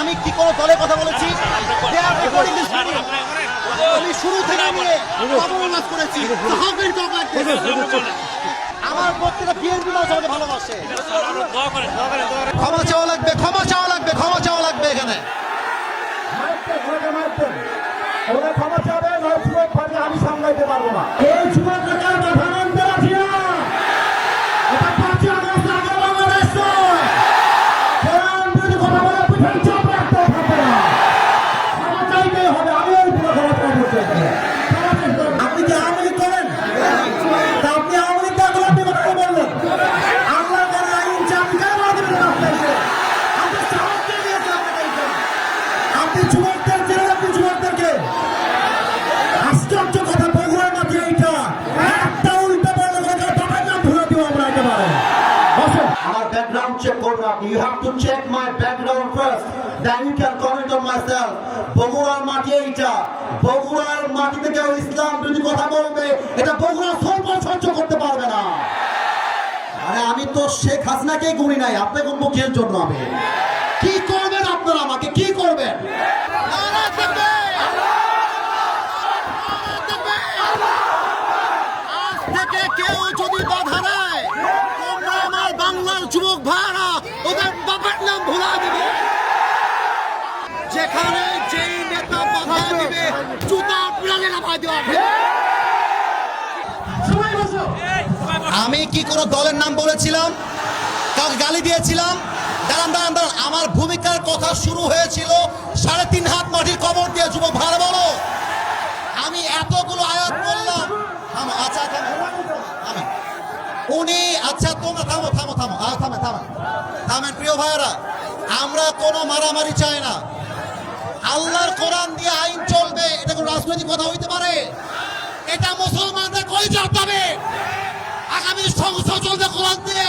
আমি কি কোনো দলের কথা বলেছি. আমি শুরু থেকে নিয়ে করেছি? আমার বক্তৃতা বিএনপি মানুষ আমাকে ভালোবাসে। ক্ষমা চাওয়া লাগবে ক্ষমা চাওয়া লাগবে ক্ষমা চাওয়া লাগবে এখানে। ক্ষমা চাবে, আমি সামলাইতে পারব না। Check my background first then you can comment on my self বগুড়ার মাটি এইটা। বগুড়ার মাটিতে কেউ ইসলাম যদি কথা বলবে, এটা বগুড়া সর্ব সহ্য করতে পারবে না। আরে আমি তো শেখ হাসিনাকেই গুনি নাই, আপনি কোন মুখের জন্য আমি? কি করবেন আপনারা আমাকে? কি করবেন? কেউ যদি বাধা দেয়, তোমরা আমার বাংলার যুবক ওদের বাবার নাম ভুলা দিবে। যেখানে যেই নেতা বাধা দিবে জুতা দেওয়া আমি কি কোনো দলের নাম বলেছিলাম? কাউকে গালি দিয়েছিলাম? দাঁড়ান দাঁড়ান দাঁড়ান। আমার ভূমিকার কথা শুরু হয়েছিল সাড়ে তিন হাত মাটির কবর দিয়ে যুবক ভাড়া বলো। আমি এতগুলো আয়াত বললাম। আচ্ছা থামো। থামো উনি আচ্ছা তোমরা থামো থামো থামো। থামে থামে। থামেন প্রিয় ভাইরা আমরা কোনো মারামারি চাই না। আল্লাহর কোরআন দিয়ে আইন চলবে, এটা কোনো রাজনৈতিক কথা হইতে পারে? এটা মুসলমানদের কই যাবে আগামী সংসদ চলবে কোরআন দিয়ে।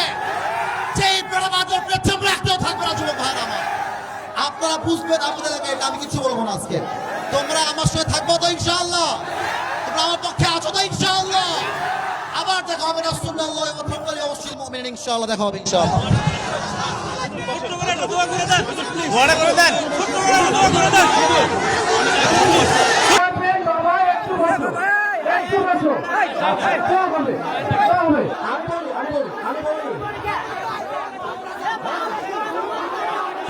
সেই বেড়াবাদের পেছন রাখতেও থাকবে না, যুবক ভাইরা আমার। আপনারা বুঝবেন আপনাদের এটা আমি কিছু বলব না আজকে। তোমরা আমার সঙ্গে থাকব তো ইনশাআল্লাহ। তোমরা আমার পক্ষে আছো তো ইনশাআল্লাহ। আবার দেখা হবে, রাসূলুল্লাহ ওয়া থাকবালি অবশ্যই মুমিন, ইনশাআল্লাহ দেখা হবে, ইনশাআল্লাহ।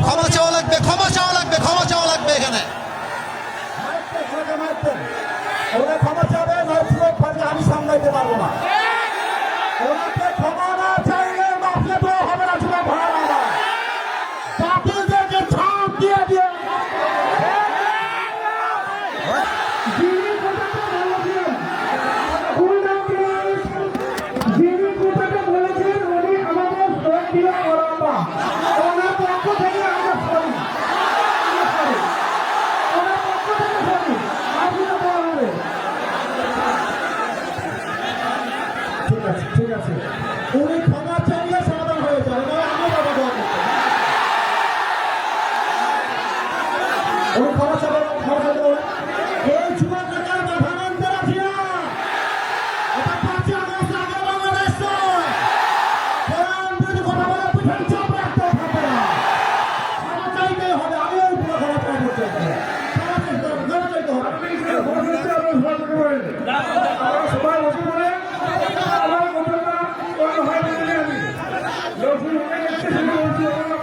ক্ষমা চাওয়া লাগবে ক্ষমা চাওয়া লাগবে ক্ষমা চাওয়া লাগবে এখানে। ক্ষমা চাবে, নয় যুবক পারলে আমি সামলাইতে পারব না। ওনাকে ক্ষমা না চাইলে মাফলে দেওয়া হবে না, যুবক ভাইয়েরা আমার। বাতিলদেরকে ছাপ দিয়ে দিয়ে যিনি কথাটা বলেছিলেন, যিনি কথাটা বলেছিলেন, উনি আমাদের ভোট দিয়ে ওরাম্বা। ওনার পক্ষ থেকে আমরা সরি ওনার পক্ষ থেকে সরি আপিল দেওয়া হবে ঠিক আছে ঠিক আছে উনি ক্ষমা চাইলে সমাধান হয়ে যাবে এবার আমি বাবা দোয়া করতে উনি ক্ষমা চাবেন ক্ষমা চাইতে বলেন এই যুবক নেতার মাথা নামতে রাখি না এটা পাঁচই আগস্ট আগে বাংলাদেশ নয় কোরআন বিরোধী কথা বলে পিঠে চাপ রাখতে থাকবে না ক্ষমা চাইতেই হবে আমি ওই পুরো ক্ষমা চাইব চাইতে ক্ষমা চাইতে হবে ক্ষমা চাইতে হবে আমরা সবাই বসে পড়ে আমার কথাটা কোন হয় না জানি আমি লক্ষ্মী হয়ে গেছে সেটা বলছি আমরা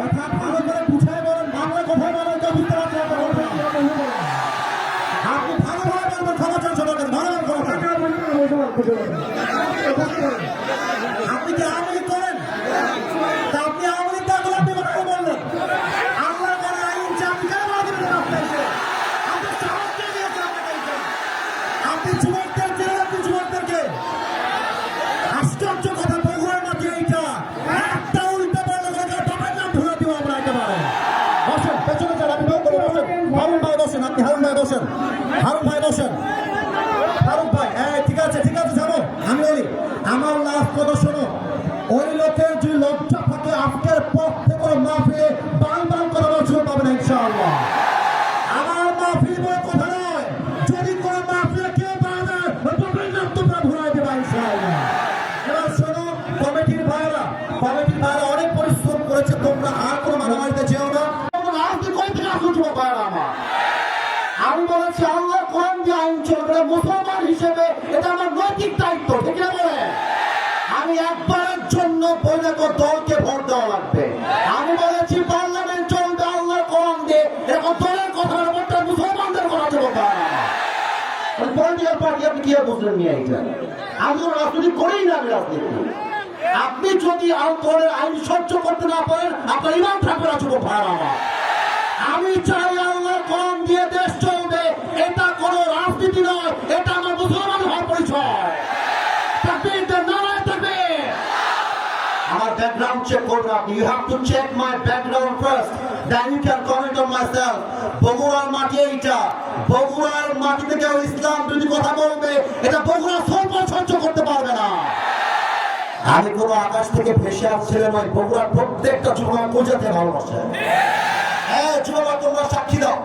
কথা ভালো করে বুঝাই বলেন বাংলা কথাই বলেন তো বুঝতে পারছি না আপনি ভালোভাবে বলবেন ক্ষমা চান সবার কাছে ভালো ক্ষমা চান আপনি বৈরাগ দলকে ভোট দেওয়া লাগবে। আমি বলেছি, পার্লামেন্ট চলবে দিয়ে এরকম দলের কথা মুসলমানদের কথা পলিটিক্যাল পার্টি আপনি কি বুঝলেন নিয়ে আমি রাজনীতি করেই না আমি রাজনীতি। আপনি যদি আলকোহলের আইন সহ্য করতে না পারেন, আপনার ইমাম থাকবে না ভাড়া আমি ব্যাকগ্রাউন্ড চেক করবেন আপনি you have to check my background first then you can comment on বগুড়ার মাটি এইটা। বগুড়ার মাটিতে কেউ ইসলাম যদি কথা বলবে, এটা বগুড়া সর্ব সহ্য করতে পারবে না। আমি কোন আকাশ থেকে ভেসে আসছিলাম নয় বগুড়ার প্রত্যেকটা যুবক বোঝাতে ভালোবাসে। হ্যাঁ যুবক, তোমরা সাক্ষী দাও।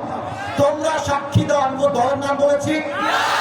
তোমরা সাক্ষী দাও, আমি কোন নাম বলেছি? কোন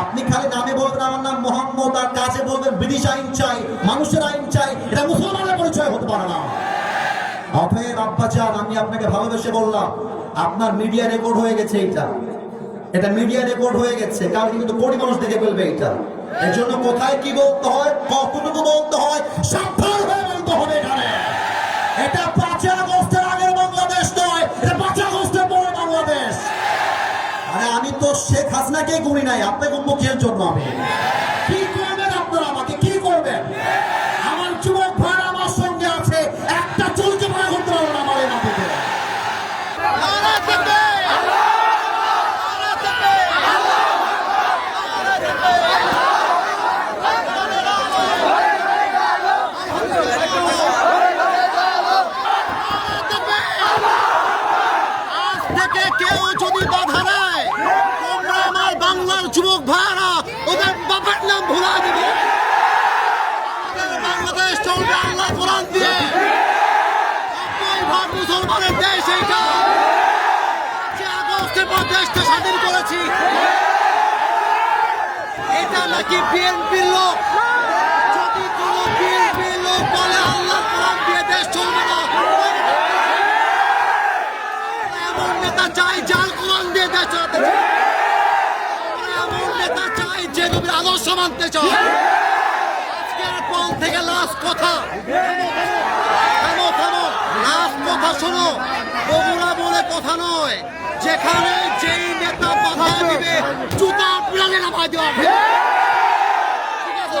আপনি খালি নামে বলবেন, আমার নাম মোহাম্মদ, আর কাজে বলবেন, ব্রিটিশ আইন চাই, মানুষের আইন চাই, এটা মুসলমানের পরিচয় হতে পারে না। অতএব আব্বাজান আমি আপনাকে ভালোবেসে বললাম, আপনার মিডিয়া রেকর্ড হয়ে গেছে এটা এটা মিডিয়া রেকর্ড হয়ে গেছে কারণ কিন্তু কোটি মানুষ দেখে ফেলবে এটা এর জন্য কোথায় কি বলতে হয় কতটুকু বলতে হয় হয়ে বলতে হবে এখানে। এটা পাঁচই আগস্টের আগের বাংলাদেশ নয়, এটা পাঁচই আগস্টের পরে বাংলাদেশ। আরে আমি তো শেখ হাসিনাকে গুনি নাই, আপনাকে মুখের জন্য আমি কি করবেন আপনারা আমাকে কি করবেন আমার যুবক ভাই আমার সঙ্গে আছে একটা চুলকে মনে করতে পারব না আমার এই মাটিতে আজ থেকে কেউ যদি বাধা দেয়, তোমরা আমার বাংলার যুবক ভাইরা ওদের বাবার নাম ভুলা দিবে। বাংলাদেশ দেশটা স্বাধীন করেছি। এটা নাকি লোক? যদি কোন বিএনপির লোক বলে আল্লাহ দিয়ে দেশ চলবে না এমন নেতা চাই, যার কোরআন দিয়ে দেশ চালাতে চায় আমরা এমন নেতা চাই যে নবীর আদর্শ মানতে চায়। আজকের পর থেকে লাস্ট কথা। থামো থামো লাস্ট কথা শোনো। বগুড়া বলে কথা নয়। যেখানে যেই নেতা বাধা দিবে, জুতা পিড়ালে নামায় দেওয়া ঠিক আছে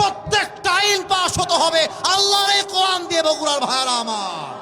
প্রত্যেকটা আইন পাশ হতে হবে। আল্লাহর কোরআন দিয়ে বগুড়ার ভাইয়ারা আমার।